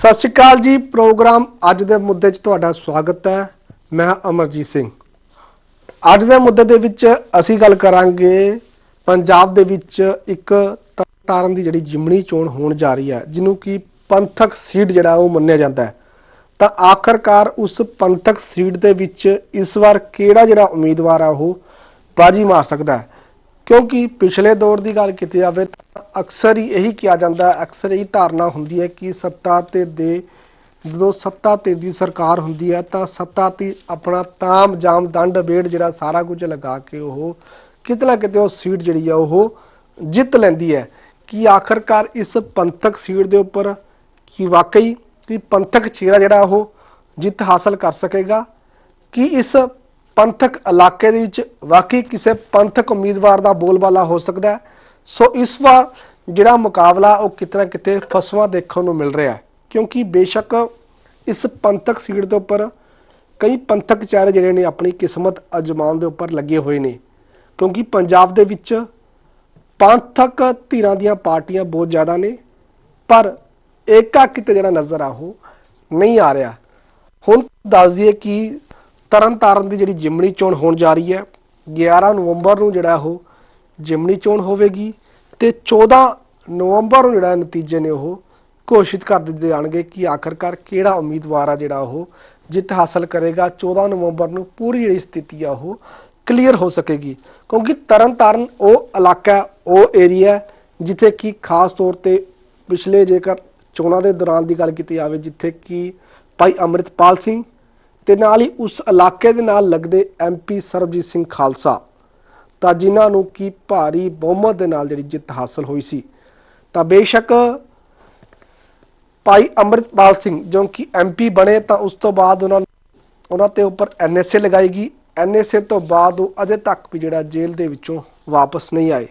ਸਤਿ ਸ਼੍ਰੀ ਅਕਾਲ ਜੀ, ਪ੍ਰੋਗਰਾਮ ਅੱਜ ਦੇ ਮੁੱਦੇ 'ਚ ਤੁਹਾਡਾ ਸਵਾਗਤ ਹੈ। ਮੈਂ ਅਮਰਜੀਤ ਸਿੰਘ। ਅੱਜ ਦੇ ਮੁੱਦੇ ਦੇ ਵਿੱਚ ਅਸੀਂ ਗੱਲ ਕਰਾਂਗੇ ਪੰਜਾਬ ਦੇ ਵਿੱਚ ਇੱਕ ਤਾਰਨ ਦੀ ਜਿਹੜੀ ਜਿਮਣੀ ਚੋਣ ਹੋਣ ਜਾ ਰਹੀ ਹੈ, ਜਿਹਨੂੰ ਕਿ ਪੰਥਕ ਸੀਟ ਜਿਹੜਾ ਉਹ ਮੰਨਿਆ ਜਾਂਦਾ ਹੈ। ਤਾਂ ਆਖਰਕਾਰ ਉਸ ਪੰਥਕ ਸੀਟ ਦੇ ਵਿੱਚ ਇਸ ਵਾਰ ਕਿਹੜਾ ਜਿਹੜਾ ਉਮੀਦਵਾਰ ਆ ਉਹ ਬਾਜੀ ਮਾਰ ਸਕਦਾ ਹੈ? ਕਿਉਂਕਿ ਪਿਛਲੇ ਦੌਰ ਦੀ ਗੱਲ ਕੀਤੀ ਜਾਵੇ ਤਾਂ ਅਕਸਰ ਹੀ ਇਹੀ ਕਿਹਾ ਜਾਂਦਾ ਅਕਸਰ ਇਹੀ ਧਾਰਨਾ ਹੁੰਦੀ ਹੈ ਕਿ ਸੱਤਾ ਤੇ ਦੇ, ਜਦੋਂ ਸੱਤਾ ਤੇ ਦੀ ਸਰਕਾਰ ਹੁੰਦੀ ਹੈ ਤਾਂ ਸੱਤਾ ਤੇ ਆਪਣਾ ਤਾਮ ਜਾਮ ਦੰਡ ਬੇੜ ਜਿਹੜਾ ਸਾਰਾ ਕੁਝ ਲਗਾ ਕੇ ਉਹ ਕਿਤੇ ਨਾ ਕਿਤੇ ਉਹ ਸੀਟ ਜਿਹੜੀ ਆ ਉਹ ਜਿੱਤ ਲੈਂਦੀ ਹੈ। ਕਿ ਆਖਰਕਾਰ ਇਸ ਪੰਥਕ ਸੀਟ ਦੇ ਉੱਪਰ ਕੀ ਵਾਕਈ ਕਿ ਪੰਥਕ ਚਿਹਰਾ ਜਿਹੜਾ ਉਹ ਜਿੱਤ ਹਾਸਲ ਕਰ ਸਕੇਗਾ? ਕਿ ਇਸ ਪੰਥਕ ਇਲਾਕੇ ਦੇ ਵਿੱਚ ਵਾਕਈ ਕਿਸੇ ਪੰਥਕ ਉਮੀਦਵਾਰ ਦਾ ਬੋਲਬਾਲਾ ਹੋ ਸਕਦਾ ਸੋ ਇਸ ਵਾਰ ਜਿਹੜਾ ਮੁਕਾਬਲਾ ਉਹ ਕਿਤਨਾ ਕਿਤੇ ਫਸਵਾ ਦੇਖਣ ਨੂੰ ਮਿਲ ਰਿਹਾ ਕਿਉਂਕਿ ਬੇਸ਼ੱਕ ਇਸ ਪੰਥਕ ਸੀਟ ਦੇ ਉੱਪਰ ਕਈ ਪੰਥਕ ਚਿਹਰੇ ਜਿਹੜੇ ਨੇ ਆਪਣੀ ਕਿਸਮਤ ਅਜਮਾਨ ਦੇ ਉੱਪਰ ਲੱਗੇ ਹੋਏ ਨੇ। ਕਿਉਂਕਿ ਪੰਜਾਬ ਦੇ ਵਿੱਚ ਪੰਥਕ ਧਿਰਾਂ ਦੀਆਂ ਪਾਰਟੀਆਂ ਬਹੁਤ ਜ਼ਿਆਦਾ ਨੇ, ਪਰ ਏਕਾ ਕਿਤੇ ਜਿਹੜਾ ਨਜ਼ਰ ਆ ਉਹ ਨਹੀਂ ਆ ਰਿਹਾ। ਹੁਣ ਦੱਸ ਦਈਏ ਕਿ ਤਰਨਤਾਰਨ ਦੀ ਜਿਹੜੀ ਜਿਮਣੀ ਚੋਣ ਹੋਣ ਜਾ ਰਹੀ ਹੈ 11 ਨਵੰਬਰ ਨੂੰ ਜਿਹੜਾ ਉਹ ਜਿਮਣੀ ਚੋਣ ਹੋਵੇਗੀ ਤੇ 14 ਨਵੰਬਰ ਨੂੰ ਜਿਹੜਾ ਨਤੀਜੇ ਨੇ ਉਹ ਘੋਸ਼ਿਤ ਕਰ ਦਿੱਤੇ ਜਾਣਗੇ ਕਿ ਆਖਰਕਾਰ ਕਿਹੜਾ ਉਮੀਦਵਾਰ ਆ ਜਿਹੜਾ ਉਹ ਜਿੱਤ ਹਾਸਲ ਕਰੇਗਾ। 14 ਨਵੰਬਰ ਨੂੰ ਪੂਰੀ ਜਿਹੜੀ ਸਥਿਤੀ ਆ ਉਹ ਕਲੀਅਰ ਹੋ ਸਕੇਗੀ, ਕਿਉਂਕਿ ਤਰਨਤਾਰਨ ਉਹ ਇਲਾਕਾ ਉਹ ਏਰੀਆ ਜਿੱਥੇ ਕਿ ਖਾਸ ਤੌਰ ਤੇ ਪਿਛਲੇ ਜੇਕਰ ਚੋਣਾਂ ਦੇ ਦੌਰਾਨ ਦੀ ਗੱਲ ਕੀਤੀ ਜਾਵੇ, ਜਿੱਥੇ ਕਿ ਭਾਈ ਅੰਮ੍ਰਿਤਪਾਲ ਸਿੰਘ ਤੇ ਨਾਲ ਹੀ ਉਸ ਇਲਾਕੇ ਦੇ ਨਾਲ ਲੱਗਦੇ ਐਮਪੀ ਸਰਬਜੀਤ ਸਿੰਘ ਖਾਲਸਾ ਤਾਂ ਜਿਨ੍ਹਾਂ ਨੂੰ ਕੀ ਭਾਰੀ ਬਹੁਮਤ ਦੇ ਨਾਲ ਜਿਹੜੀ ਜਿੱਤ ਹਾਸਲ ਹੋਈ ਸੀ। ਤਾਂ ਬੇਸ਼ੱਕ ਭਾਈ ਅੰਮ੍ਰਿਤਪਾਲ ਸਿੰਘ ਜੋ ਕਿ ਐਮਪੀ ਬਣੇ ਤਾਂ ਉਸ ਤੋਂ ਬਾਅਦ ਉਹਨਾਂ ਉਹਨਾਂ ਤੇ ਉੱਪਰ ਐਨਐਸਏ ਲਗਾਏਗੀ। ਐਨਐਸਏ ਤੋਂ ਬਾਅਦ ਉਹ ਅਜੇ ਤੱਕ ਵੀ ਜਿਹੜਾ ਜੇਲ੍ਹ ਦੇ ਵਿੱਚੋਂ ਵਾਪਸ ਨਹੀਂ ਆਏ।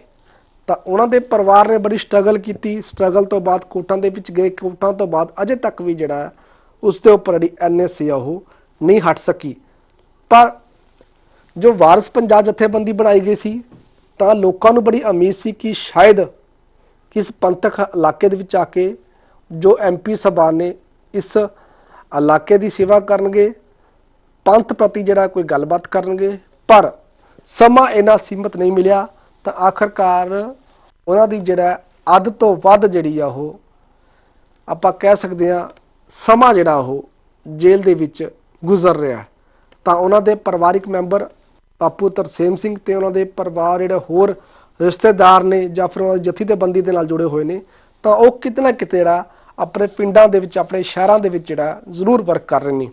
ਤਾਂ ਉਹਨਾਂ ਦੇ ਪਰਿਵਾਰ ਨੇ ਬੜੀ ਸਟਰਗਲ ਕੀਤੀ। ਸਟਰਗਲ ਤੋਂ ਬਾਅਦ ਕੋਟਾਂ ਦੇ ਵਿੱਚ ਗਏ। ਕੋਟਾਂ ਤੋਂ ਬਾਅਦ ਅਜੇ ਤੱਕ ਵੀ ਜਿਹੜਾ ਉਸ ਦੇ ਉੱਪਰ ਜਿਹੜੀ ਐਨਐਸਏ ਆ ਉਹ ਨਹੀਂ ਹਟ ਸਕੀ। ਪਰ ਜੋ ਵਾਰਸ ਪੰਜਾਬ ਜਥੇਬੰਦੀ ਬਣਾਈ ਗਈ ਸੀ, ਤਾਂ ਲੋਕਾਂ ਨੂੰ ਬੜੀ ਉਮੀਦ ਸੀ ਕਿ ਸ਼ਾਇਦ ਕਿਸ ਪੰਥਕ ਇਲਾਕੇ ਦੇ ਵਿੱਚ ਆ ਕੇ ਜੋ ਐਮਪੀ ਸਭਾ ਨੇ ਇਸ ਇਲਾਕੇ ਦੀ ਸੇਵਾ ਕਰਨਗੇ, ਪੰਥ ਪ੍ਰਤੀ ਜਿਹੜਾ ਕੋਈ ਗੱਲਬਾਤ ਕਰਨਗੇ, ਪਰ ਸਮਾਂ ਇਹਨਾਂ ਸੀਮਤ ਨਹੀਂ ਮਿਲਿਆ, ਤਾਂ ਆਖਰਕਾਰ ਉਹਨਾਂ ਦੀ ਜਿਹੜਾ ਅੱਧ ਤੋਂ ਵੱਧ ਜਿਹੜੀ ਆ ਉਹ ਆਪਾਂ ਕਹਿ ਸਕਦੇ ਆ ਸਮਾਂ ਜਿਹੜਾ ਉਹ ਜੇਲ੍ਹ ਦੇ ਵਿੱਚ ਗੁਜ਼ਰ ਰਿਹਾ ਤਾਂ ਉਹਨਾਂ ਦੇ ਪਰਿਵਾਰਿਕ ਮੈਂਬਰ ਬਾਪੂ ਤਰਸੇਮ ਸਿੰਘ ਤੇ ਉਹਨਾਂ ਦੇ ਪਰਿਵਾਰ ਜਿਹੜੇ ਹੋਰ ਰਿਸ਼ਤੇਦਾਰ ਨੇ ਜਾਂ ਫਿਰ ਉਹਨਾਂ ਦੀ ਜਥੀ ਦੇ ਨਾਲ ਜੁੜੇ ਹੋਏ ਨੇ, ਤਾਂ ਉਹ ਕਿਤੇ ਨਾ ਕਿਤੇ ਜਿਹੜਾ ਆਪਣੇ ਪਿੰਡਾਂ ਦੇ ਵਿੱਚ, ਆਪਣੇ ਸ਼ਹਿਰਾਂ ਦੇ ਵਿੱਚ ਜਿਹੜਾ ਜ਼ਰੂਰ ਵਰਕ ਕਰ ਰਹੇ ਨੇ।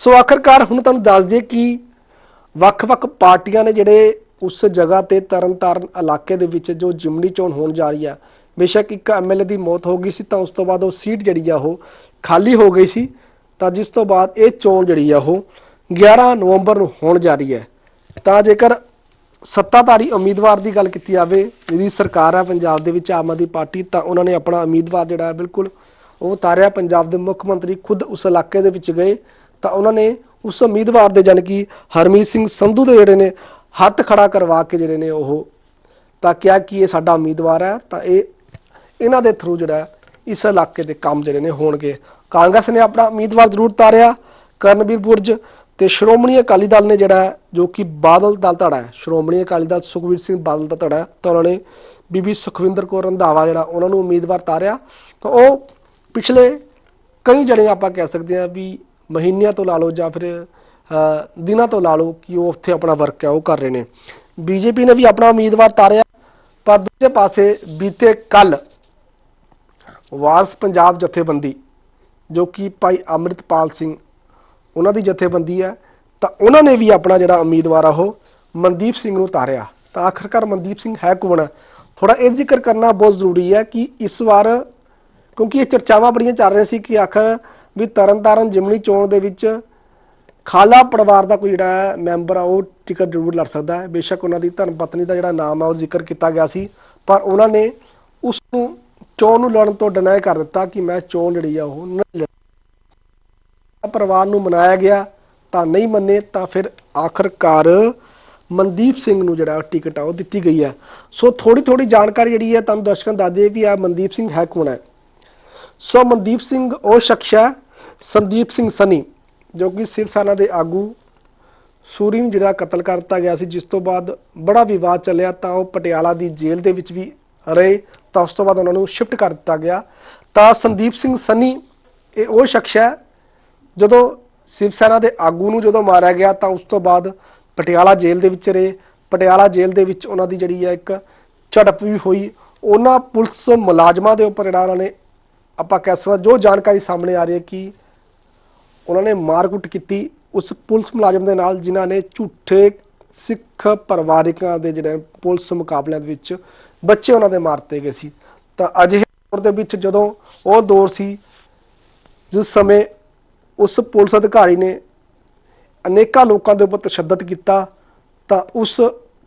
ਸੋ ਆਖਰਕਾਰ ਹੁਣ ਤੁਹਾਨੂੰ ਦੱਸ ਦਈਏ ਕਿ ਵੱਖ-ਵੱਖ ਪਾਰਟੀਆਂ ਨੇ ਜਿਹੜੇ ਉਸ ਜਗ੍ਹਾ ਤੇ ਤਰਨਤਾਰਨ ਇਲਾਕੇ ਦੇ ਵਿੱਚ ਜੋ ਜਿਮਨੀ ਚੋਣ ਹੋਣ ਜਾ ਰਹੀ ਆ, ਬੇਸ਼ੱਕ ਇੱਕ ਐਮਐਲਏ ਦੀ ਮੌਤ ਹੋ ਗਈ ਸੀ, ਤਾਂ ਉਸ ਤੋਂ ਬਾਅਦ ਉਹ ਸੀਟ ਜਿਹੜੀ ਆ ਉਹ ਖਾਲੀ ਹੋ ਗਈ ਸੀ। ਤਾਂ ਜਿਸ ਤੋਂ ਬਾਅਦ ਇਹ ਚੋਣ ਜਿਹੜੀ ਆ ਉਹ 11 ਨਵੰਬਰ ਨੂੰ ਹੋਣ ਜਾ ਰਹੀ ਹੈ। ਤਾਂ ਜੇਕਰ ਸੱਤਾਧਾਰੀ ਉਮੀਦਵਾਰ ਦੀ ਗੱਲ ਕੀਤੀ ਜਾਵੇ ਜਿਹਦੀ ਸਰਕਾਰ ਹੈ ਪੰਜਾਬ ਦੇ ਵਿੱਚ ਆਮ ਆਦਮੀ ਪਾਰਟੀ, ਤਾਂ ਉਹਨਾਂ ਨੇ ਆਪਣਾ ਉਮੀਦਵਾਰ ਜਿਹੜਾ ਬਿਲਕੁਲ ਉਹ ਉਤਾਰਿਆ। ਪੰਜਾਬ ਦੇ ਮੁੱਖ ਮੰਤਰੀ ਖੁਦ ਉਸ ਇਲਾਕੇ ਦੇ ਵਿੱਚ ਗਏ, ਤਾਂ ਉਹਨਾਂ ਨੇ ਉਸ ਉਮੀਦਵਾਰ ਦੇ ਜਾਣੀ ਕਿ ਹਰਮੀਤ ਸਿੰਘ ਸੰਧੂ ਦੇ ਜਿਹੜੇ ਨੇ ਹੱਥ ਖੜਾ ਕਰਵਾ ਕੇ ਜਿਹੜੇ ਨੇ ਉਹ ਤਾਂ ਕਿਹਾ ਕਿ ਇਹ ਸਾਡਾ ਉਮੀਦਵਾਰ ਹੈ, ਤਾਂ ਇਹ ਇਹਨਾਂ ਦੇ ਥਰੂ ਜਿਹੜਾ ਇਸ ਇਲਾਕੇ ਦੇ ਕੰਮ ਜਿਹੜੇ ਨੇ ਹੋਣਗੇ। ਕਾਂਗਰਸ ਨੇ ਆਪਣਾ ਉਮੀਦਵਾਰ ਜ਼ਰੂਰ ਤਾਰਿਆ ਕਰਨਵੀਰ ਬੁਰਜ ਤੇ ਸ਼੍ਰੋਮਣੀ ਅਕਾਲੀ ਦਲ ਨੇ ਜਿਹੜਾ ਜੋ ਕਿ ਬਾਦਲ ਦਲ ਧੜਾ ਹੈ, ਸ਼੍ਰੋਮਣੀ ਅਕਾਲੀ ਦਲ ਸੁਖਵੀਰ ਸਿੰਘ ਬਾਦਲ ਦਾ ਧੜਾ ਤਾਂ ਉਹਨਾਂ ਨੇ ਬੀਬੀ ਸੁਖਵਿੰਦਰ ਕੌਰ ਰੰਧਾਵਾ ਜਿਹੜਾ ਉਹਨਾਂ ਨੂੰ ਉਮੀਦਵਾਰ ਤਾਰਿਆ। ਤਾਂ ਉਹ ਪਿਛਲੇ ਕਈ ਜਣੇ ਆਪਾਂ ਕਹਿ ਸਕਦੇ ਹਾਂ ਵੀ ਮਹੀਨਿਆਂ ਤੋਂ ਲਾ ਲਓ ਜਾਂ ਫਿਰ ਦਿਨਾਂ ਤੋਂ ਲਾ ਲਓ ਕਿ ਉਹ ਉੱਥੇ ਆਪਣਾ ਵਰਕ ਹੈ, ਉਹ ਕਰ ਰਹੇ ਨੇ। ਬੀਜੇਪੀ ਨੇ ਵੀ ਆਪਣਾ ਉਮੀਦਵਾਰ ਤਾਰਿਆ, ਪਰ ਦੂਜੇ ਪਾਸੇ ਬੀਤੇ ਕੱਲ ਵਾਰਸ ਪੰਜਾਬ ਜਥੇਬੰਦੀ ਜੋ ਕਿ ਭਾਈ ਅੰਮ੍ਰਿਤਪਾਲ ਸਿੰਘ, ਉਹਨਾਂ ਦੀ ਜਥੇਬੰਦੀ ਹੈ, ਤਾਂ ਉਹਨਾਂ ਨੇ ਵੀ ਆਪਣਾ ਜਿਹੜਾ ਉਮੀਦਵਾਰ ਆ ਉਹ ਮਨਦੀਪ ਸਿੰਘ ਨੂੰ ਤਾਰਿਆ। ਤਾਂ ਆਖਰਕਾਰ ਮਨਦੀਪ ਸਿੰਘ ਹੈ ਕੌਣ? ਥੋੜਾ ਇਹ ਜ਼ਿਕਰ ਕਰਨਾ ਬਹੁਤ ਜ਼ਰੂਰੀ ਹੈ ਕਿ ਇਸ ਵਾਰ ਕਿਉਂਕਿ ਇਹ ਚਰਚਾਵਾਂ ਬੜੀਆਂ ਚੱਲ ਰਹੀਆਂ ਸੀ ਕਿ ਆਖਰ ਵੀ ਤਰਨਤਾਰਨ ਜਿਮਨੀ ਚੋਣ ਦੇ ਵਿੱਚ ਖਾਲਾ ਪਰਿਵਾਰ ਦਾ ਕੋਈ ਜਿਹੜਾ ਮੈਂਬਰ ਆ, ਉਹ ਟਿਕਟ ਜ਼ਰੂਰ ਲੜ ਸਕਦਾ ਹੈ। ਬੇਸ਼ੱਕ ਉਹਨਾਂ ਦੀ ਧਰਮ ਪਤਨੀ ਦਾ ਜਿਹੜਾ ਨਾਮ ਆ, ਉਹ ਜ਼ਿਕਰ ਕੀਤਾ ਗਿਆ ਸੀ, ਪਰ ਉਹਨਾਂ ਨੇ ਉਸ ਨੂੰ ਚੋਣ ਨੂੰ ਲੜਨ ਤੋਂ ਡਿਨਾਈ ਕਰ ਦਿੱਤਾ ਕਿ ਮੈਂ ਚੋਣ ਜਿਹੜੀ ਆ ਉਹ ਨਹੀਂ ਲੜਨੀ। ਪਰਿਵਾਰ ਨੂੰ ਮਨਾਇਆ ਗਿਆ, ਤਾਂ ਨਹੀਂ ਮੰਨੇ, ਤਾਂ ਫਿਰ ਆਖਰਕਾਰ ਮਨਦੀਪ ਸਿੰਘ ਨੂੰ ਜਿਹੜਾ ਟਿਕਟ ਆ ਉਹ ਦਿੱਤੀ ਗਈ ਹੈ ਸੋ ਥੋੜੀ ਥੋੜੀ ਜਾਣਕਾਰੀ ਜਿਹੜੀ ਹੈ ਤੁਹਾਨੂੰ ਦਰਸ਼ਕਾਂ ਨੂੰ ਦੱਸ ਦਈਏ ਵੀ ਆ ਮਨਦੀਪ ਸਿੰਘ ਹੈ ਕੌਣ ਹੈ ਸੋ ਮਨਦੀਪ ਸਿੰਘ ਉਹ ਸ਼ਖਸ ਹੈ ਸੰਦੀਪ ਸਿੰਘ ਸਨੀ, ਜੋ ਕਿ ਸਿਵ ਸੈਨਾ ਦੇ ਆਗੂ, ਸੂਰੀ ਨੂੰ ਜਿਹੜਾ ਕਤਲ ਕਰ ਦਿੱਤਾ ਗਿਆ ਸੀ, ਜਿਸ ਤੋਂ ਬਾਅਦ ਬੜਾ ਵਿਵਾਦ ਚੱਲਿਆ, ਤਾਂ ਉਹ ਪਟਿਆਲਾ ਦੀ ਜੇਲ੍ਹ ਦੇ ਵਿੱਚ ਵੀ ਰਹੇ ਤਾਂ ਉਸ ਤੋਂ ਬਾਅਦ ਉਹਨਾਂ ਨੂੰ ਸ਼ਿਫਟ ਕਰ ਦਿੱਤਾ ਗਿਆ। ਤਾਂ ਸੰਦੀਪ ਸਿੰਘ ਸੰਨੀ, ਇਹ ਉਹ ਸ਼ਖਸ ਹੈ, ਜਦੋਂ ਸਿਵ ਸੈਨਾ ਦੇ ਆਗੂ ਨੂੰ ਜਦੋਂ ਮਾਰਿਆ ਗਿਆ ਤਾਂ ਉਸ ਤੋਂ ਬਾਅਦ ਪਟਿਆਲਾ ਜੇਲ੍ਹ ਦੇ ਵਿੱਚ ਰਹੇ। ਪਟਿਆਲਾ ਜੇਲ੍ਹ ਦੇ ਵਿੱਚ ਉਹਨਾਂ ਦੀ ਜਿਹੜੀ ਹੈ ਇੱਕ ਝੜਪ ਵੀ ਹੋਈ। ਉਹਨਾਂ ਪੁਲਿਸ ਮੁਲਾਜ਼ਮਾਂ ਦੇ ਉੱਪਰ ਜਿਹੜਾ ਉਹਨਾਂ ਨੇ ਆਪਾਂ ਕਹਿ ਸਕਦੇ ਜੋ ਜਾਣਕਾਰੀ ਸਾਹਮਣੇ ਆ ਰਹੀ ਹੈ ਕਿ ਉਹਨਾਂ ਨੇ ਮਾਰਕੁੱਟ ਕੀਤੀ ਉਸ ਪੁਲਿਸ ਮੁਲਾਜ਼ਮ ਦੇ ਨਾਲ, ਜਿਨ੍ਹਾਂ ਨੇ ਝੂਠੇ ਸਿੱਖ ਪਰਿਵਾਰਿਕਾਂ ਦੇ ਜਿਹੜੇ ਪੁਲਿਸ ਮੁਕਾਬਲਿਆਂ ਦੇ ਵਿੱਚ ਬੱਚੇ ਉਹਨਾਂ ਦੇ ਮਾਰਤੇ ਗਏ ਸੀ। ਤਾਂ ਅਜਿਹੇ ਦੌਰ ਦੇ ਵਿੱਚ ਜਦੋਂ ਉਹ ਦੌਰ ਸੀ, ਜਿਸ ਸਮੇਂ ਉਸ ਪੁਲਿਸ ਅਧਿਕਾਰੀ ਨੇ ਅਨੇਕਾਂ ਲੋਕਾਂ ਦੇ ਉੱਪਰ ਤਸ਼ੱਦਦ ਕੀਤਾ, ਤਾਂ ਉਸ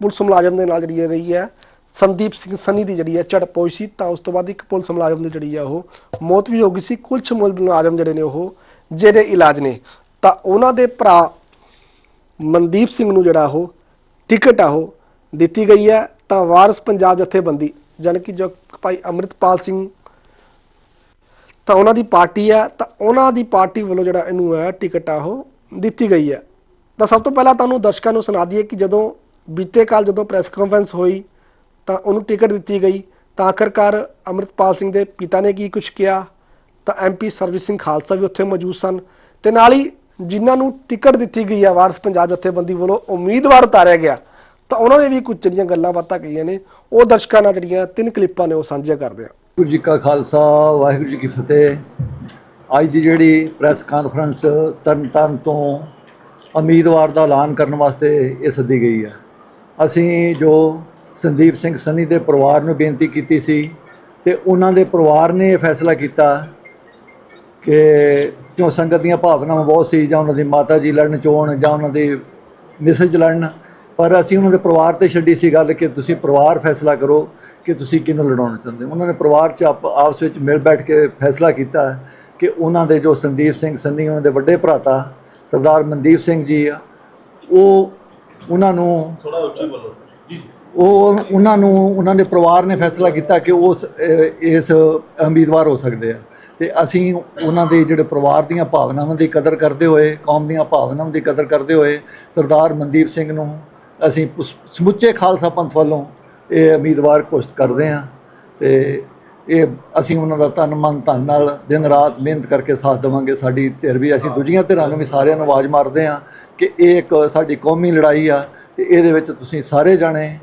ਪੁਲਿਸ ਮੁਲਾਜ਼ਮ ਦੇ ਨਾਲ ਜਿਹੜੀ ਰਹੀ ਹੈ, ਸੰਦੀਪ ਸਿੰਘ ਸਨੀ ਦੀ ਜਿਹੜੀ ਹੈ ਝੜਪ ਹੋਈ ਸੀ, ਤਾਂ ਉਸ ਤੋਂ ਬਾਅਦ ਇੱਕ ਪੁਲਿਸ ਮੁਲਾਜ਼ਮ ਦੀ ਜਿਹੜੀ ਹੈ ਉਹ ਮੌਤ ਵੀ ਹੋ ਗਈ ਸੀ। ਕੁਝ ਮੁਲਾਜ਼ਮ ਜਿਹੜੇ ਨੇ ਉਹ ਜਿਹੜੇ ਇਲਾਜ ਨੇ, ਤਾਂ ਉਹਨਾਂ ਦੇ ਭਰਾ ਮਨਦੀਪ ਸਿੰਘ ਨੂੰ ਜਿਹੜਾ ਉਹ ਟਿਕਟ ਆ ਉਹ ਦਿੱਤੀ ਗਈ ਹੈ। ਤਾਂ ਵਾਰਸ ਪੰਜਾਬ ਜਥੇਬੰਦੀ, ਜਾਣੀ ਕਿ ਜੋ ਭਾਈ ਅੰਮ੍ਰਿਤਪਾਲ ਸਿੰਘ ਤਾਂ ਉਹਨਾਂ ਦੀ ਪਾਰਟੀ ਆ ਤਾਂ ਉਹਨਾਂ ਦੀ ਪਾਰਟੀ ਵੱਲੋਂ ਜਿਹੜਾ ਇਹਨੂੰ ਹੈ, ਟਿਕਟ ਆ ਉਹ ਦਿੱਤੀ ਗਈ ਹੈ। ਤਾਂ ਸਭ ਤੋਂ ਪਹਿਲਾਂ ਤੁਹਾਨੂੰ ਦਰਸ਼ਕਾਂ ਨੂੰ ਸੁਣਾ ਦਈਏ ਕਿ ਜਦੋਂ ਬੀਤੇ ਕੱਲ ਜਦੋਂ ਪ੍ਰੈਸ ਕਾਨਫਰੰਸ ਹੋਈ, ਤਾਂ ਉਹਨੂੰ ਟਿਕਟ ਦਿੱਤੀ ਗਈ। ਤਾਂ ਆਖਰਕਾਰ ਅੰਮ੍ਰਿਤਪਾਲ ਸਿੰਘ ਦੇ ਪਿਤਾ ਨੇ ਕੀ ਕੁਝ ਕਿਹਾ, ਤਾਂ ਐਮਪੀ ਸਰਵਿਸ ਸਿੰਘ ਖਾਲਸਾ ਵੀ ਉੱਥੇ ਮੌਜੂਦ ਸਨ। ਤੇ ਨਾਲ ਹੀ ਜਿਨ੍ਹਾਂ ਨੂੰ ਟਿਕਟ ਦਿੱਤੀ ਗਈ ਹੈ, ਵਾਰਸ ਪੰਜਾਬ ਜਥੇਬੰਦੀ ਵੱਲੋਂ ਉਮੀਦਵਾਰ ਉਤਾਰਿਆ ਗਿਆ। ਤਾਂ ਉਹਨਾਂ ਨੇ ਵੀ ਕੁਝ ਜਿਹੜੀਆਂ ਗੱਲਾਂ ਬਾਤਾਂ ਕਹੀਆਂ ਨੇ, ਉਹ ਦਰਸ਼ਕਾਂ ਨਾਲ ਜਿਹੜੀਆਂ ਤਿੰਨ ਕਲਿੱਪਾਂ ਨੇ ਉਹ ਸਾਂਝੀਆਂ ਕਰਦੇ ਆ। ਵਾਹਿਗੁਰੂ ਜੀ ਕਾ ਖਾਲਸਾ, ਵਾਹਿਗੁਰੂ ਜੀ ਕੀ ਫਤਿਹ। ਅੱਜ ਦੀ ਜਿਹੜੀ ਪ੍ਰੈਸ ਕਾਨਫਰੰਸ ਤਰਨਤਾਰਨ ਤੋਂ ਉਮੀਦਵਾਰ ਦਾ ਐਲਾਨ ਕਰਨ ਵਾਸਤੇ ਇਹ ਸੱਦੀ ਗਈ ਹੈ ਅਸੀਂ ਜੋ ਸੰਦੀਪ ਸਿੰਘ ਸੰਨੀ ਦੇ ਪਰਿਵਾਰ ਨੂੰ ਬੇਨਤੀ ਕੀਤੀ ਸੀ ਤੇ ਉਹਨਾਂ ਦੇ ਪਰਿਵਾਰ ਨੇ ਇਹ ਫੈਸਲਾ ਕੀਤਾ ਕਿ ਕਿਉਂ ਸੰਗਤ ਦੀਆਂ ਭਾਵਨਾਵਾਂ ਬਹੁਤ ਸੀ, ਜਾਂ ਉਹਨਾਂ ਦੀ ਮਾਤਾ ਜੀ ਲੜਨ ਚੋਣ ਜਾਂ ਉਹਨਾਂ ਦੇ ਮਿਸਜ ਲੜਨ ਪਰ ਅਸੀਂ ਉਹਨਾਂ ਦੇ ਪਰਿਵਾਰ ਤੇ ਛੱਡੀ ਸੀ ਗੱਲ ਕਿ ਤੁਸੀਂ ਪਰਿਵਾਰ ਫੈਸਲਾ ਕਰੋ ਕਿ ਤੁਸੀਂ ਕਿਹਨੂੰ ਲੜਾਉਣਾ ਚਾਹੁੰਦੇ ਹੋ। ਉਹਨਾਂ ਨੇ ਪਰਿਵਾਰ 'ਚ ਆਪ- ਆਪਸ ਵਿੱਚ ਮਿਲ ਬੈਠ ਕੇ ਫੈਸਲਾ ਕੀਤਾ ਕਿ ਉਹਨਾਂ ਦੇ ਜੋ ਸੰਦੀਪ ਸਿੰਘ ਸੰਨੀ ਉਹਨਾਂ ਦੇ ਵੱਡੇ ਭਰਾਤਾ ਸਰਦਾਰ ਮਨਦੀਪ ਸਿੰਘ ਜੀ ਆ ਉਹ ਉਹਨਾਂ ਨੂੰ ਉਹ ਉਹਨਾਂ ਨੂੰ ਉਹਨਾਂ ਦੇ ਪਰਿਵਾਰ ਨੇ ਫੈਸਲਾ ਕੀਤਾ ਕਿ ਉਸ ਅਹ, ਇਸ ਉਮੀਦਵਾਰ ਹੋ ਸਕਦੇ ਆ। ਤੇ ਅਸੀਂ ਉਹਨਾਂ ਦੇ ਜਿਹੜੇ ਪਰਿਵਾਰ ਦੀਆਂ ਭਾਵਨਾਵਾਂ ਦੀ ਕਦਰ ਕਰਦੇ ਹੋਏ ਕੌਮ ਦੀਆਂ ਭਾਵਨਾਵਾਂ ਦੀ ਕਦਰ ਕਰਦੇ ਹੋਏ ਸਰਦਾਰ ਮਨਦੀਪ ਸਿੰਘ ਨੂੰ ਅਸੀਂ ਪੁਸ- ਸਮੁੱਚੇ ਖਾਲਸਾ ਪੰਥ ਵੱਲੋਂ ਇਹ ਉਮੀਦਵਾਰ ਘੋਸ਼ਿਤ ਕਰਦੇ ਹਾਂ ਤੇ ਇਹ ਅਸੀਂ ਉਹਨਾਂ ਦਾ ਤਨ ਮਨ ਧਨ ਨਾਲ ਦਿਨ ਰਾਤ ਮਿਹਨਤ ਕਰਕੇ ਸਾਥ ਦੇਵਾਂਗੇ। ਸਾਡੀ ਧਿਰ ਵੀ ਅਸੀਂ ਦੂਜੀਆਂ ਧਿਰਾਂ ਨੂੰ ਵੀ ਸਾਰਿਆਂ ਨੂੰ ਆਵਾਜ਼ ਮਾਰਦੇ ਹਾਂ ਕਿ ਇਹ ਇੱਕ ਸਾਡੀ ਕੌਮੀ ਲੜਾਈ ਆ ਤੇ ਇਹਦੇ ਵਿੱਚ ਤੁਸੀਂ ਸਾਰੇ ਜਾਣੇ,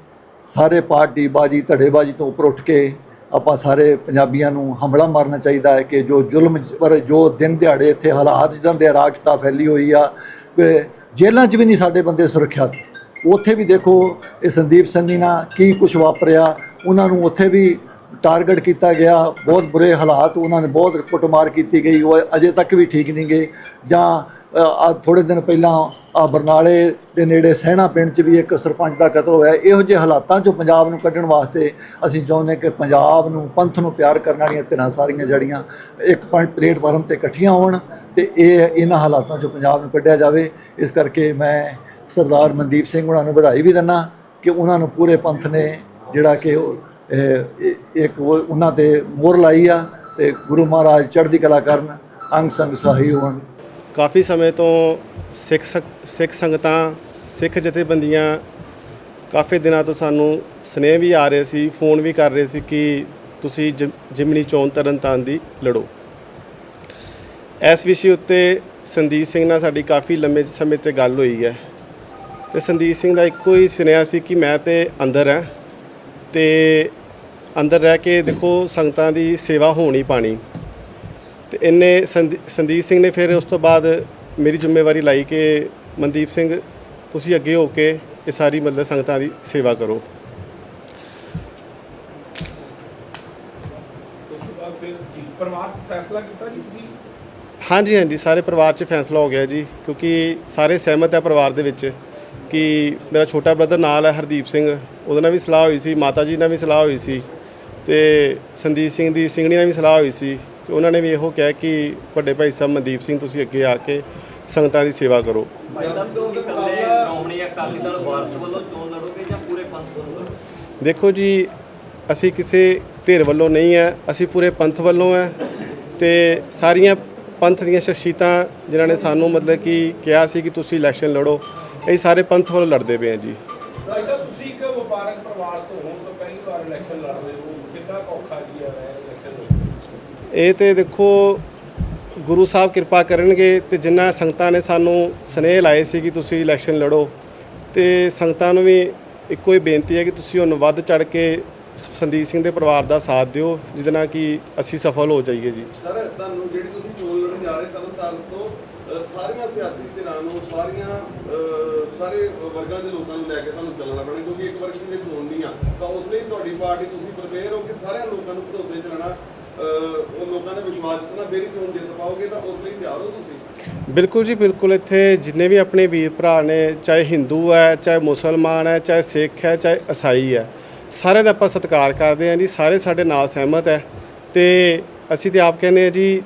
ਸਾਰੇ ਪਾਰਟੀ ਬਾਜੀ, ਧੜੇਬਾਜੀ ਤੋਂ ਉੱਪਰ ਉੱਠ ਕੇ ਆਪਾਂ ਸਾਰੇ ਪੰਜਾਬੀਆਂ ਨੂੰ ਹਮਲਾ ਮਾਰਨਾ ਚਾਹੀਦਾ ਹੈ ਕਿ ਜੋ ਜ਼ੁਲਮ ਪਰ ਜੋ ਦਿਨ ਦਿਹਾੜੇ ਇੱਥੇ ਹਾਲਾਤ ਜਿੱਦਾਂ ਦੇ ਅਰਾਜਕਤਾ ਫੈਲੀ ਹੋਈ ਆ ਕਿ ਜੇਲ੍ਹਾਂ 'ਚ ਵੀ ਨਹੀਂ ਸਾਡੇ ਬੰਦੇ ਸੁਰੱਖਿਅਤ। ਉੱਥੇ ਵੀ ਦੇਖੋ ਇਹ ਸੰਦੀਪ ਸੰਨੀ ਨਾਲ ਕੀ ਕੁਝ ਵਾਪਰਿਆ, ਉਹਨਾਂ ਨੂੰ ਉੱਥੇ ਵੀ ਟਾਰਗੇਟ ਕੀਤਾ ਗਿਆ, ਬਹੁਤ ਬੁਰੇ ਹਾਲਾਤ ਉਹਨਾਂ ਨੇ, ਬਹੁਤ ਕੁੱਟਮਾਰ ਕੀਤੀ ਗਈ, ਉਹ ਅਜੇ ਤੱਕ ਵੀ ਠੀਕ ਨਹੀਂ ਗਏ। ਜਾਂ ਆ ਥੋੜੇ ਦਿਨ ਪਹਿਲਾਂ ਆ ਬਰਨਾਲੇ ਦੇ ਨੇੜੇ ਸਹਿਣਾ ਪਿੰਡ 'ਚ ਵੀ ਇੱਕ ਸਰਪੰਚ ਦਾ ਕਤਲ ਹੋਇਆ। ਇਹੋ ਜਿਹੇ ਹਾਲਾਤਾਂ 'ਚੋਂ ਪੰਜਾਬ ਨੂੰ ਕੱਢਣ ਵਾਸਤੇ ਅਸੀਂ ਚਾਹੁੰਦੇ ਕਿ ਪੰਜਾਬ ਨੂੰ, ਪੰਥ ਨੂੰ ਪਿਆਰ ਕਰਨ ਵਾਲੀਆਂ ਧਿਰਾਂ ਸਾਰੀਆਂ ਜੜੀਆਂ ਇੱਕ ਪਲੇਟਫਾਰਮ ਤੇ ਇਕੱਠੀਆਂ ਹੋਣ ਤੇ ਇਹ ਇਹਨਾਂ ਹਾਲਾਤਾਂ 'ਚੋਂ ਪੰਜਾਬ ਨੂੰ ਕੱਢਿਆ ਜਾਵੇ। ਇਸ ਕਰਕੇ ਮੈਂ ਸਰਦਾਰ ਮਨਦੀਪ ਸਿੰਘ ਉਹਨਾਂ ਨੂੰ ਵਧਾਈ ਵੀ ਦਿੰਦਾ ਕਿ ਉਹਨਾਂ ਨੂੰ ਪੂਰੇ ਪੰਥ ਨੇ ਜਿਹੜਾ ਕਿ ਇੱਕ ਉਹਨਾਂ ਤੇ ਮੋਹਰ ਲਾਈ ਆ ਤੇ ਗੁਰੂ ਮਹਾਰਾਜ ਚੜ੍ਹਦੀ ਕਲਾ ਕਰਨ, ਅੰਗ ਸੰਗ ਸਹਾਈ ਹੋਣ। ਕਾਫੀ ਸਮੇਂ ਤੋਂ ਸਿੱਖ ਸੰ- ਸਿੱਖ ਸੰਗਤਾਂ, ਸਿੱਖ ਜਥੇਬੰਦੀਆਂ ਕਾਫੀ ਦਿਨਾਂ ਤੋਂ ਸਾਨੂੰ ਸਨੇਹ ਵੀ ਆ ਰਹੇ ਸੀ, ਫੋਨ ਵੀ ਕਰ ਰਹੇ ਸੀ ਕਿ ਤੁਸੀਂ ਜਿਮ- ਜਿਮਣੀ ਚੋਣ ਤਰਨਤਾਰਨ ਦੀ ਲੜੋ। ਇਸ ਵਿਸ਼ੇ ਉੱਤੇ ਸੰਦੀਪ ਸਿੰਘ ਨਾਲ ਸਾਡੀ ਕਾਫੀ ਲੰਮੇ ਸਮੇਂ ਤੇ ਗੱਲ ਹੋਈ ਹੈ। ਤੇ ਸੰਦੀਪ ਸਿੰਘ ਦਾ ਇੱਕੋ ਹੀ ਸੁਨੇਹਾ ਸੀ ਕਿ ਮੈਂ ਤੇ ਅੰਦਰ ਹਾਂ ਤੇ ਅੰਦਰ ਰਹਿ ਕੇ ਦੇਖੋ ਸੰਗਤਾਂ ਦੀ ਸੇਵਾ ਹੋਣੀ ਪਾਣੀ। ਤੇ ਇਹਨੇ ਸੰਦੀ- ਸੰਦੀਪ ਸਿੰਘ ਨੇ ਫਿਰ ਉਸ ਤੋਂ ਬਾਅਦ ਮੇਰੀ ਜ਼ਿੰਮੇਵਾਰੀ ਲਾਈ ਕਿ ਮਨਦੀਪ ਸਿੰਘ ਤੁਸੀਂ ਅੱਗੇ ਹੋ ਕੇ ਇਹ ਸਾਰੀ ਮਤਲਬ ਸੰਗਤਾਂ ਦੀ ਸੇਵਾ ਕਰੋ। ਹਾਂਜੀ ਹਾਂਜੀ ਸਾਰੇ ਪਰਿਵਾਰ 'ਚ ਫੈਸਲਾ ਹੋ ਗਿਆ ਜੀ ਕਿਉਂਕਿ ਸਾਰੇ ਸਹਿਮਤ ਹੈ ਪਰਿਵਾਰ ਦੇ ਵਿੱਚ। ਕਿ ਮੇਰਾ ਛੋਟਾ ਬ੍ਰਦਰ ਨਾਲ ਹੈ ਹਰਦੀਪ ਸਿੰਘ। ਉਹਦੇ ਨਾਲ ਵੀ ਸਲਾਹ ਹੋਈ ਸੀ ਮਾਤਾ ਜੀ ਨਾਲ ਵੀ ਸਲਾਹ ਹੋਈ ਸੀ ਤੇ ਸੰਦੀਪ ਸਿੰਘ ਦੀ ਸਿੰਘਣੀ ਨਾਲ ਵੀ ਸਲਾਹ ਹੋਈ ਸੀ ਤੇ ਉਹਨਾਂ ਨੇ ਵੀ ਇਹੋ ਕਿਹਾ ਕਿ ਵੱਡੇ ਭਾਈ ਸਾਹਿਬ ਮਨਦੀਪ ਸਿੰਘ ਤੁਸੀਂ ਅੱਗੇ ਆ ਕੇ ਸੰਗਤਾਂ ਦੀ ਸੇਵਾ ਕਰੋ। ਭਾਈ ਸਾਹਿਬ ਤੁਸੀਂ ਇਕੱਲੇ ਸ਼੍ਰੋਮਣੀ ਅਕਾਲੀ ਦਲ ਵਾਰਸ ਵੱਲੋਂ ਚੋਣ ਲੜੋਗੇ ਜਾਂ ਪੂਰੇ ਪੰਥ ਵੱਲੋਂ ਦੇਖੋ ਜੀ ਅਸੀਂ ਕਿਸੇ ਧਿਰ ਵੱਲੋਂ ਨਹੀਂ ਹੈ ਅਸੀਂ ਪੂਰੇ ਪੰਥ ਵੱਲੋਂ ਹੈ ਤੇ ਸਾਰੀਆਂ ਪੰਥ ਦੀਆਂ ਸ਼ਖਸੀਅਤਾਂ ਜਿਨ੍ਹਾਂ ਨੇ ਸਾਨੂੰ ਮਤਲਬ ਕਿ ਕਿਹਾ ਸੀ ਕਿ ਤੁਸੀਂ ਇਲੈਕਸ਼ਨ ਲੜੋ ਇਹ ਸਾਰੇ ਪੰਥ ਵੱਲੋਂ ਲੜਦੇ ਪਏ ਆ ਜੀ। ਭਾਈ ਸਾਹਿਬ ਤੁਸੀਂ ਇੱਕ ਵਪਾਰਕ ਪਰਿਵਾਰ ਤੋਂ ਹੋਣ ਤੋਂ ਪਹਿਲੀ ਵਾਰ ਇਲੈਕਸ਼ਨ ਲੜ ਰਹੇ ਹੋ। ਕਿੰਨਾ ਕੁ ਔਖਾ ਜੀ ਹੈ ਇਲੈਕਸ਼ਨ ਇਹ ਤੇ ਦੇਖੋ ਗੁਰੂ ਸਾਹਿਬ ਕਿਰਪਾ ਕਰਨਗੇ ਤੇ ਜਿਨ੍ਹਾਂ ਸੰਗਤਾਂ ਨੇ ਸਾਨੂੰ ਸਨੇਹ ਲਾਏ ਸੀ ਕਿ ਤੁਸੀਂ ਇਲੈਕਸ਼ਨ ਲੜੋ ਤੇ ਸੰਗਤਾਂ ਨੂੰ ਵੀ ਇੱਕੋ ਹੀ ਬੇਨਤੀ ਹੈ ਕਿ ਤੁਸੀਂ ਹੁਣ ਵੱਧ ਚੜ ਕੇ ਸੰਦੀਪ ਸਿੰਘ ਦੇ ਪਰਿਵਾਰ ਦਾ ਸਾਥ ਦਿਓ ਜਿਹਦੇ ਨਾਲ ਕਿ ਅਸੀਂ ਸਫਲ ਹੋ ਜਾਈਏ ਜੀ। ਸਰ ਤੁਹਾਨੂੰ ਜਿਹੜੀ ਤੁਸੀਂ ਚੋਣ ਲੜਨ ਜਾ ਰਹੇ ਤਰਨ ਤਾਰਨ ਤੋਂ ਸਾਰੀਆਂ ਸਿਆਸੀ ਧਿਰਾਂ ਨੂੰ ਸਾਰੀਆਂ ਸਾਰੇ ਵਰਗਾਂ ਦੇ ਲੋਕਾਂ ਨੂੰ ਲੈ ਕੇ ਤੁਹਾਨੂੰ ਚੱਲਣਾ ਪੈਣਾ, ਕਿਉਂਕਿ ਇੱਕ ਵਰਗ ਦੀ ਚੋਣ ਨਹੀਂ ਆ, ਤਾਂ ਉਸ ਲਈ ਤੁਹਾਡੀ ਪਾਰਟੀ ਤੁਸੀਂ ਪ੍ਰਪੇਅਰ ਹੋ ਕਿ ਸਾਰਿਆਂ ਲੋਕਾਂ ਨੂੰ ਭਰੋਸੇ 'ਚ ਉਹ ਲੋਕਾਂ ਨੇ ਵਿਸ਼ਵਾਸ ਜਿੱਤਣਾ ਫੇਰ ਹੀ ਚੋਣ ਜਿੱਤ ਪਾਓਗੇ ਤਾਂ ਉਸ ਲਈ ਤਿਆਰ ਹੋ ਤੁਸੀਂ। ਬਿਲਕੁਲ ਜੀ, ਬਿਲਕੁਲ ਇੱਥੇ ਜਿੰਨੇ ਵੀ ਆਪਣੇ ਵੀਰ ਭਰਾ ਨੇ, ਚਾਹੇ ਹਿੰਦੂ ਹੈ, ਚਾਹੇ ਮੁਸਲਮਾਨ ਹੈ, ਚਾਹੇ ਸਿੱਖ ਹੈ, ਚਾਹੇ ਈਸਾਈ ਹੈ, ਸਾਰਿਆਂ ਦਾ ਆਪਾਂ ਸਤਿਕਾਰ ਕਰਦੇ ਹਾਂ ਜੀ, ਸਾਰੇ ਸਾਡੇ ਨਾਲ ਸਹਿਮਤ ਹੈ ਤੇ ਅਸੀਂ ਤੇ ਆਪ ਕਹਿੰਦੇ ਹਾਂ ਜੀ,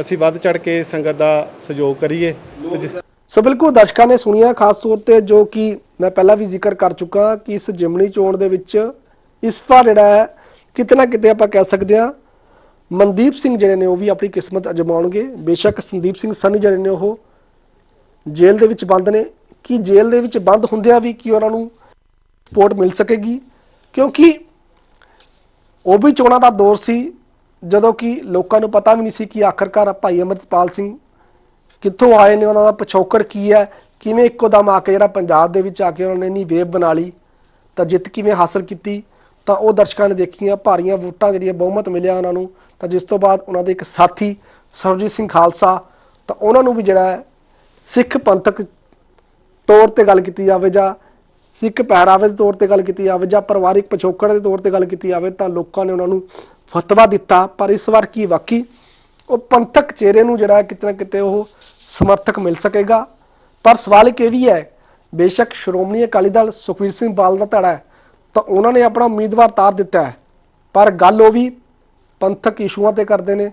ਅਸੀਂ ਵੱਧ ਚੜ ਕੇ ਸੰਗਤ ਦਾ ਸਹਿਯੋਗ ਕਰੀਏ ਸੋ ਬਿਲਕੁਲ ਦਰਸ਼ਕਾਂ ਨੇ ਸੁਣਿਆ ਖਾਸ ਤੌਰ ਤੇ ਜੋ ਕਿ ਮੈਂ ਪਹਿਲਾਂ ਵੀ ਜ਼ਿਕਰ ਕਰ ਚੁੱਕਾ ਕਿ ਇਸ ਜਿਮਣੀ ਚੋਣ ਦੇ ਵਿੱਚ ਇਸ ਵਾਰ ਜਿਹੜਾ ਹੈ ਕਿਤੇ ਨਾ ਕਿਤੇ ਆਪਾਂ ਕਹਿ ਸਕਦੇ ਹਾਂ ਮਨਦੀਪ ਸਿੰਘ ਜਿਹੜੇ ਨੇ ਉਹ ਵੀ ਆਪਣੀ ਕਿਸਮਤ ਅਜਮਾਉਣਗੇ। ਬੇਸ਼ੱਕ ਸੰਦੀਪ ਸਿੰਘ ਸੰਨੀ ਜਿਹੜੇ ਨੇ ਉਹ ਜੇਲ੍ਹ ਦੇ ਵਿੱਚ ਬੰਦ ਨੇ। ਕਿ ਜੇਲ੍ਹ ਦੇ ਵਿੱਚ ਬੰਦ ਹੁੰਦਿਆਂ ਵੀ ਕੀ ਉਹਨਾਂ ਨੂੰ ਸਪੋਰਟ ਮਿਲ ਸਕੇਗੀ? ਕਿਉਂਕਿ ਉਹ ਵੀ ਚੋਣਾਂ ਦਾ ਦੌਰ ਸੀ, ਜਦੋਂ ਕਿ ਲੋਕਾਂ ਨੂੰ ਪਤਾ ਵੀ ਨਹੀਂ ਸੀ ਕਿ ਆਖਰਕਾਰ ਭਾਈ ਅਮਰਤਪਾਲ ਸਿੰਘ ਕਿੱਥੋਂ ਆਏ ਨੇ, ਉਹਨਾਂ ਦਾ ਪਿਛੋਕੜ ਕੀ ਹੈ? ਕਿਵੇਂ ਇੱਕੋ ਦਮ ਆ ਕੇ ਜਿਹੜਾ ਪੰਜਾਬ ਦੇ ਵਿੱਚ ਆ ਕੇ ਉਹਨਾਂ ਨੇ ਨੀ ਵੇਵ ਬਣਾ ਲਈ? ਤਾਂ ਜਿੱਤ ਕਿਵੇਂ ਹਾਸਲ ਕੀਤੀ? ਤਾਂ ਉਹ ਦਰਸ਼ਕਾਂ ਨੇ ਦੇਖੀਆਂ, ਭਾਰੀਆਂ ਵੋਟਾਂ ਜਿਹੜੀਆਂ ਬਹੁਮਤ ਮਿਲਿਆ ਉਹਨਾਂ ਨੂੰ। ਤਾਂ ਜਿਸ ਤੋਂ ਬਾਅਦ ਉਹਨਾਂ ਦੇ ਇੱਕ ਸਾਥੀ, ਸਰਬਜੀਤ ਸਿੰਘ ਖਾਲਸਾ, ਤਾਂ ਉਹਨਾਂ ਨੂੰ ਵੀ ਜਿਹੜਾ ਸਿੱਖ ਪੰਥਕ ਤੌਰ ਤੇ ਗੱਲ ਕੀਤੀ ਜਾਵੇ ਜਾਂ ਸਿੱਖ ਪਹਿਰਾਵੇ ਦੇ ਤੌਰ ਤੇ ਗੱਲ ਕੀਤੀ ਜਾਵੇ ਜਾਂ ਪਰਿਵਾਰਿਕ ਪਿਛੋਕੜ ਦੇ ਤੌਰ ਤੇ ਗੱਲ ਕੀਤੀ ਜਾਵੇ, ਤਾਂ ਲੋਕਾਂ ਨੇ ਉਹਨਾਂ ਨੂੰ ਫਤਵਾ ਦਿੱਤਾ। ਪਰ ਇਸ ਵਾਰ ਕੀ ਵਾਕਈ ਉਹ ਪੰਥਕ ਚਿਹਰੇ ਨੂੰ ਜਿਹੜਾ ਕਿਤੇ ਨਾ ਕਿਤੇ ਉਹ ਸਮਰਥਕ ਮਿਲ ਸਕੇਗਾ। ਪਰ ਸਵਾਲ ਇੱਕ ਇਹ ਵੀ ਹੈ, ਬੇਸ਼ੱਕ ਸ਼੍ਰੋਮਣੀ ਅਕਾਲੀ ਦਲ ਸੁਖਵੀਰ ਸਿੰਘ ਬਾਲ ਦਾ ਧੜਾ ਹੈ, ਤਾਂ ਉਹਨਾਂ ਨੇ ਆਪਣਾ ਉਮੀਦਵਾਰ ਤਾਰ ਦਿੱਤਾ ਹੈ। ਪਰ ਗੱਲ ਉਹ ਵੀ ਪੰਥਕ ਇਸ਼ੂਆਂ ਤੇ ਕਰਦੇ ਨੇ,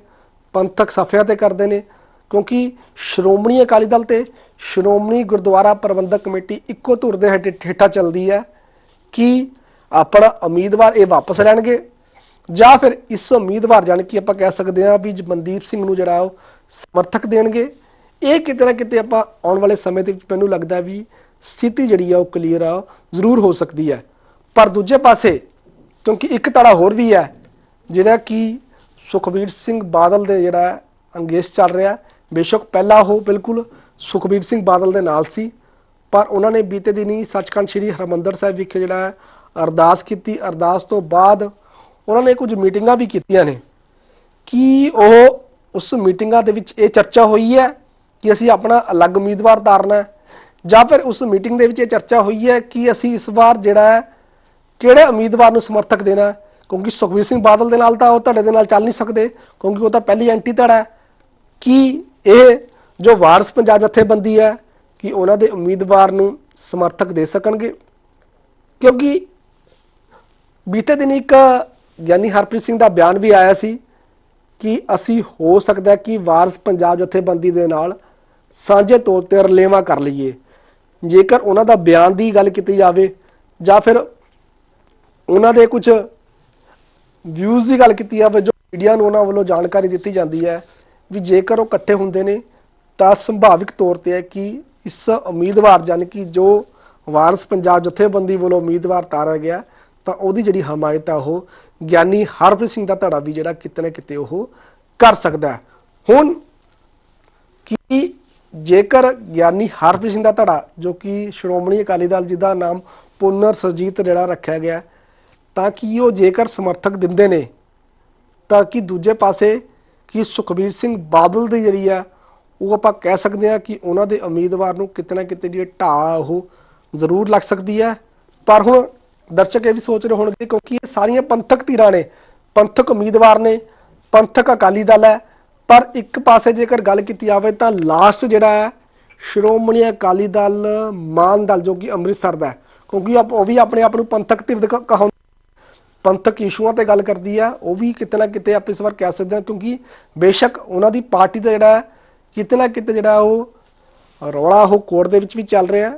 ਪੰਥਕ ਸਫ਼ਿਆਂ ਤੇ ਕਰਦੇ ਨੇ, ਕਿਉਂਕਿ ਸ਼੍ਰੋਮਣੀ ਅਕਾਲੀ ਦਲ ਤੇ ਸ਼੍ਰੋਮਣੀ ਗੁਰਦੁਆਰਾ ਪ੍ਰਬੰਧਕ ਕਮੇਟੀ ਇੱਕੋ ਧੁਰ ਦੇ ਹੇਠ- ਹੇਠਾਂ ਚੱਲਦੀ ਹੈ ਕਿ ਆਪਣਾ ਉਮੀਦਵਾਰ ਇਹ ਵਾਪਸ ਲੈਣਗੇ ਜਾਂ ਫਿਰ ਇਸ ਉਮੀਦਵਾਰ, ਜਾਣੀ ਕਿ ਆਪਾਂ ਕਹਿ ਸਕਦੇ ਹਾਂ ਵੀ ਮਨਦੀਪ ਸਿੰਘ ਨੂੰ ਜਿਹੜਾ ਉਹ ਸਮਰਥਕ ਦੇਣਗੇ। ਇਹ ਕਿਤੇ ਨਾ ਕਿਤੇ ਆਪਾਂ ਆਉਣ ਵਾਲੇ ਸਮੇਂ ਦੇ ਵਿੱਚ ਮੈਨੂੰ ਲੱਗਦਾ ਵੀ ਸਥਿਤੀ ਜਿਹੜੀ ਆ ਉਹ ਕਲੀਅਰ ਆ ਜ਼ਰੂਰ ਹੋ ਸਕਦੀ ਹੈ ਪਰ ਦੂਜੇ ਪਾਸੇ ਕਿਉਂਕਿ ਇੱਕ ਧੜਾ ਹੋਰ ਵੀ ਹੈ ਜਿਹੜਾ ਕਿ ਸੁਖਬੀਰ ਸਿੰਘ ਬਾਦਲ ਦੇ ਜਿਹੜਾ ਹੈ, ਅੰਗੇਸ਼ ਚੱਲ ਰਿਹਾ ਬੇਸ਼ੱਕ ਪਹਿਲਾਂ ਉਹ ਬਿਲਕੁਲ ਸੁਖਬੀਰ ਸਿੰਘ ਬਾਦਲ ਦੇ ਨਾਲ ਸੀ ਪਰ ਉਹਨਾਂ ਨੇ ਬੀਤੇ ਦਿਨੀ ਸੱਚਖੰਡ ਸ੍ਰੀ ਹਰਮੰਦਰ ਸਾਹਿਬ ਵਿਖੇ ਜਿਹੜਾ ਹੈ, ਅਰਦਾਸ ਕੀਤੀ। ਅਰਦਾਸ ਤੋਂ ਬਾਅਦ ਉਹਨਾਂ ਨੇ ਕੁਝ ਮੀਟਿੰਗਾਂ ਵੀ ਕੀਤੀਆਂ ਨੇ। ਕੀ ਉਹ ਉਸ ਮੀਟਿੰਗਾਂ ਦੇ ਵਿੱਚ ਇਹ ਚਰਚਾ ਹੋਈ ਹੈ? ਕਿ ਅਸੀਂ ਆਪਣਾ ਅਲੱਗ ਉਮੀਦਵਾਰ ਤਾਰਨਾ ਜਾਂ ਫਿਰ ਉਸ ਮੀਟਿੰਗ ਦੇ ਵਿੱਚ ਇਹ ਚਰਚਾ ਹੋਈ ਹੈ ਕਿ ਅਸੀਂ ਇਸ ਵਾਰ ਜਿਹੜਾ ਹੈ ਕਿਹੜੇ ਉਮੀਦਵਾਰ ਨੂੰ ਸਮਰਥਕ ਦੇਣਾ ਕਿਉਂਕਿ ਸੁਖਬੀਰ ਸਿੰਘ ਬਾਦਲ ਦੇ ਨਾਲ ਤਾਂ ਉਹ ਧੜੇ ਦੇ ਨਾਲ ਚੱਲ ਨਹੀਂ ਸਕਦੇ, ਕਿਉਂਕਿ ਉਹ ਤਾਂ ਪਹਿਲੀ ਐਂਟੀ ਧੜਾ ਹੈ। ਕਿ ਇਹ ਜੋ ਵਾਰਸ ਪੰਜਾਬ ਜਥੇਬੰਦੀ ਹੈ, ਕਿ ਉਹਨਾਂ ਦੇ ਉਮੀਦਵਾਰ ਨੂੰ ਸਮਰਥਕ ਦੇ ਸਕਣਗੇ? ਕਿਉਂਕਿ ਬੀਤੇ ਦਿਨ ਇੱਕ ਗਿਆਨੀ ਹਰਪ੍ਰੀਤ ਸਿੰਘ ਦਾ ਬਿਆਨ ਵੀ ਆਇਆ ਸੀ ਕਿ ਅਸੀਂ ਹੋ ਸਕਦਾ ਕਿ ਵਾਰਸ ਪੰਜਾਬ ਜਥੇਬੰਦੀ ਦੇ ਨਾਲ ਸਾਂਝੇ ਤੌਰ ਤੇ ਰਲੇਵਾ ਕਰ ਲਈਏ। ਜੇਕਰ ਉਹਨਾਂ ਦਾ ਬਿਆਨ ਦੀ ਗੱਲ ਕੀਤੀ ਜਾਵੇ ਜਾਂ ਫਿਰ ਉਹਨਾਂ ਦੇ ਕੁਝ ਵਿਊਜ਼ ਦੀ ਗੱਲ ਕੀਤੀ ਜਾਵੇ ਜੋ ਮੀਡੀਆ ਨੂੰ ਉਹਨਾਂ ਵੱਲੋਂ ਜਾਣਕਾਰੀ ਦਿੱਤੀ ਜਾਂਦੀ ਹੈ ਵੀ ਜੇਕਰ ਉਹ ਇਕੱਠੇ ਹੁੰਦੇ ਨੇ ਤਾਂ ਸੰਭਾਵਿਕ ਤੌਰ ਤੇ ਹੈ ਕਿ ਇਸ ਉਮੀਦਵਾਰ ਜਾਨੀ ਕਿ ਜੋ ਵਾਰਸ ਪੰਜਾਬ ਜਥੇਬੰਦੀ ਵੱਲੋਂ ਉਮੀਦਵਾਰ ਤਾਰਿਆ ਗਿਆ ਤਾਂ ਉਹਦੀ ਜਿਹੜੀ ਹਮਾਇਤ ਆ ਉਹ ਗਿਆਨੀ ਹਰਪ੍ਰੀਤ ਸਿੰਘ ਦਾ ਧੜਾ ਵੀ ਜਿਹੜਾ ਕਿਤੇ ਨਾ ਕਿਤੇ ਉਹ ਕਰ ਸਕਦਾ ਹੁਣ ਕੀ ਜੇਕਰ ਗਿਆਨੀ ਹਰਪ੍ਰੀਤ ਸਿੰਘ ਦਾ ਧੜਾ, ਜੋ ਕਿ ਸ਼੍ਰੋਮਣੀ ਅਕਾਲੀ ਦਲ ਜਿਹਦਾ ਨਾਮ ਪੁਨਰ ਸਰਜੀਤ ਜਿਹੜਾ ਰੱਖਿਆ ਗਿਆ, ਤਾਂ ਕਿ ਉਹ ਜੇਕਰ ਸਮਰਥਕ ਦਿੰਦੇ ਨੇ, ਤਾਂ ਕਿ ਦੂਜੇ ਪਾਸੇ ਕਿ ਸੁਖਬੀਰ ਸਿੰਘ ਬਾਦਲ ਦੀ ਜਿਹੜੀ ਆ, ਉਹ ਆਪਾਂ ਕਹਿ ਸਕਦੇ ਆ ਕਿ ਉਹਨਾਂ ਦੇ ਉਮੀਦਵਾਰ ਨੂੰ ਕਿਤੇ ਨਾ ਕਿਤੇ ਜਿਹੜੀ ਢਾਹ ਉਹ ਜ਼ਰੂਰ ਲੱਗ ਸਕਦੀ ਹੈ ਪਰ ਹੁਣ ਦਰਸ਼ਕ ਇਹ ਵੀ ਸੋਚ ਰਹੇ ਹੋਣਗੇ ਕਿਉਂਕਿ ਇਹ ਸਾਰੀਆਂ ਪੰਥਕ ਧਿਰਾਂ ਨੇ, ਪੰਥਕ ਉਮੀਦਵਾਰ ਨੇ, ਪੰਥਕ ਅਕਾਲੀ ਦਲ ਹੈ। ਪਰ ਇੱਕ ਪਾਸੇ ਜੇਕਰ ਗੱਲ ਕੀਤੀ ਜਾਵੇ ਤਾਂ ਲਾਸਟ ਜਿਹੜਾ ਹੈ ਸ਼੍ਰੋਮਣੀ ਅਕਾਲੀ ਦਲ ਮਾਨ ਦਲ ਜੋ ਕਿ ਅੰਮ੍ਰਿਤਸਰ ਦਾ ਕਿਉਂਕਿ ਆਪ- ਉਹ ਵੀ ਆਪਣੇ ਆਪ ਨੂੰ ਪੰਥਕ ਧਿਰ ਦਿਖਾ- ਕਹਾਉਂਦੇ ਪੰਥਕ ਇਸ਼ੂਆਂ ਤੇ ਗੱਲ ਕਰਦੀ ਆ ਉਹ ਵੀ ਕਿਤੇ ਨਾ ਕਿਤੇ ਆਪ ਇਸ ਵਾਰ ਕਹਿ ਸਕਦੇ ਹਾਂ ਕਿਉਂਕਿ ਬੇਸ਼ੱਕ ਉਹਨਾਂ ਦੀ ਪਾਰਟੀ ਦਾ ਜਿਹੜਾ ਹੈ, ਕਿਤੇ ਨਾ ਕਿਤੇ ਜਿਹੜਾ ਉਹ ਰੌਲਾ ਉਹ ਕੋਰਟ ਦੇ ਵਿੱਚ ਵੀ ਚੱਲ ਰਿਹਾ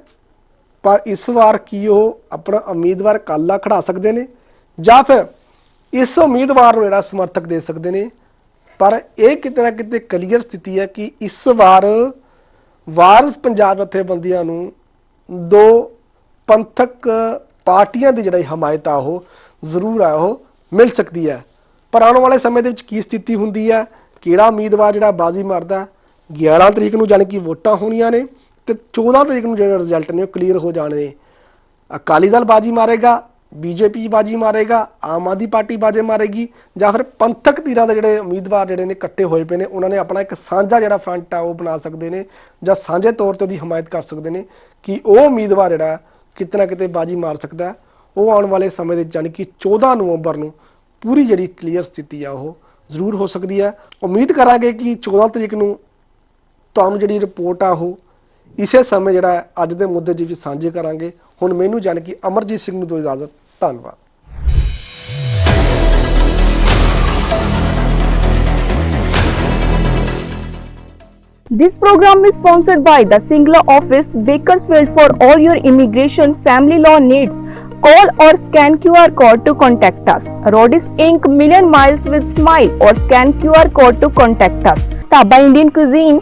ਪਰ ਇਸ ਵਾਰ ਕੀ ਉਹ ਆਪਣਾ ਉਮੀਦਵਾਰ ਕਾਲਾ ਖੜਾ ਸਕਦੇ ਨੇ ਜਾਂ ਫਿਰ ਇਸ ਉਮੀਦਵਾਰ ਨੂੰ ਜਿਹੜਾ ਸਮਰਥਕ ਦੇ ਸਕਦੇ ਨੇ ਪਰ ਇਹ ਕਿਤੇ ਨਾ ਕਿਤੇ ਕਲੀਅਰ ਸਥਿਤੀ ਹੈ ਕਿ ਇਸ ਵਾਰ ਵਾਰਸ ਪੰਜਾਬ ਜਥੇਬੰਦੀਆਂ ਨੂੰ ਦੋ ਪੰਥਕ ਪਾਰਟੀਆਂ ਦੀ ਜਿਹੜੀ ਹਮਾਇਤ ਆ ਉਹ ਜ਼ਰੂਰ ਆ ਉਹ ਮਿਲ ਸਕਦੀ ਹੈ। ਪਰ ਆਉਣ ਵਾਲੇ ਸਮੇਂ ਦੇ ਵਿੱਚ ਕੀ ਸਥਿਤੀ ਹੁੰਦੀ ਹੈ? ਕਿਹੜਾ ਉਮੀਦਵਾਰ ਜਿਹੜਾ ਬਾਜ਼ੀ ਮਾਰਦਾ 11 ਤਰੀਕ ਨੂੰ ਜਾਣੀ ਕਿ ਵੋਟਾਂ ਹੋਣੀਆਂ ਨੇ ਤੇ 14 ਤਰੀਕ ਨੂੰ ਜਿਹੜੇ ਰਿਜ਼ਲਟ ਨੇ ਉਹ ਕਲੀਅਰ ਹੋ ਜਾਣੇ ਨੇ ਅਕਾਲੀ ਦਲ ਬਾਜੀ ਮਾਰੇਗਾ ਬੀਜੇਪੀ ਬਾਜੀ ਮਾਰੇਗਾ, ਆਮ ਆਦਮੀ ਪਾਰਟੀ ਬਾਜ਼ੇ ਮਾਰੇਗੀ, ਜਾਂ ਫਿਰ ਪੰਥਕ ਧਿਰਾਂ ਦੇ ਜਿਹੜੇ ਉਮੀਦਵਾਰ ਜਿਹੜੇ ਨੇ ਇਕੱਠੇ ਹੋਏ ਪਏ ਨੇ, ਉਹਨਾਂ ਨੇ ਆਪਣਾ ਇੱਕ ਸਾਂਝਾ ਜਿਹੜਾ ਫਰੰਟ ਆ ਉਹ ਬਣਾ ਸਕਦੇ ਨੇ, ਜਾਂ ਸਾਂਝੇ ਤੌਰ ਤੇ ਉਹਦੀ ਹਮਾਇਤ ਕਰ ਸਕਦੇ ਨੇ ਕਿ ਉਹ ਉਮੀਦਵਾਰ ਜਿਹੜਾ ਕਿਤੇ ਨਾ ਕਿਤੇ ਬਾਜੀ ਮਾਰ ਸਕਦਾ ਉਹ ਆਉਣ ਵਾਲੇ ਸਮੇਂ ਦੇ ਵਿੱਚ ਕਿ 14 ਨਵੰਬਰ ਨੂੰ ਪੂਰੀ ਜਿਹੜੀ ਕਲੀਅਰ ਸਥਿਤੀ ਆ ਉਹ ਜ਼ਰੂਰ ਹੋ ਸਕਦੀ ਹੈ। ਉਮੀਦ ਕਰਾਂਗੇ ਕਿ 14 ਤਰੀਕ ਨੂੰ ਤੁਹਾਨੂੰ ਜਿਹੜੀ ਰਿਪੋਰਟ ਆ ਉਹ ਇਸੇ ਸਮੇਂ ਜਿਹੜਾ ਹੈ ਅੱਜ ਦੇ ਮੁੱਦੇ ਜੀ ਵਿੱਚ ਸਾਂਝੇ ਕਰਾਂਗੇ ਹੁਣ ਮੈਨੂੰ ਜਾਣ ਕਿ ਅਮਰਜੀਤ ਸਿੰਘ ਨੂੰ ਦੋ ਇਜਾਜ਼ਤ ਧੰਨਵਾਦ This program is sponsored by the Singla office, Bakersfield for all your immigration family law needs. Call or scan QR code to contact us. Rodis Inc. Million Miles with Smile or scan QR code to contact us. Taba Indian Cuisine,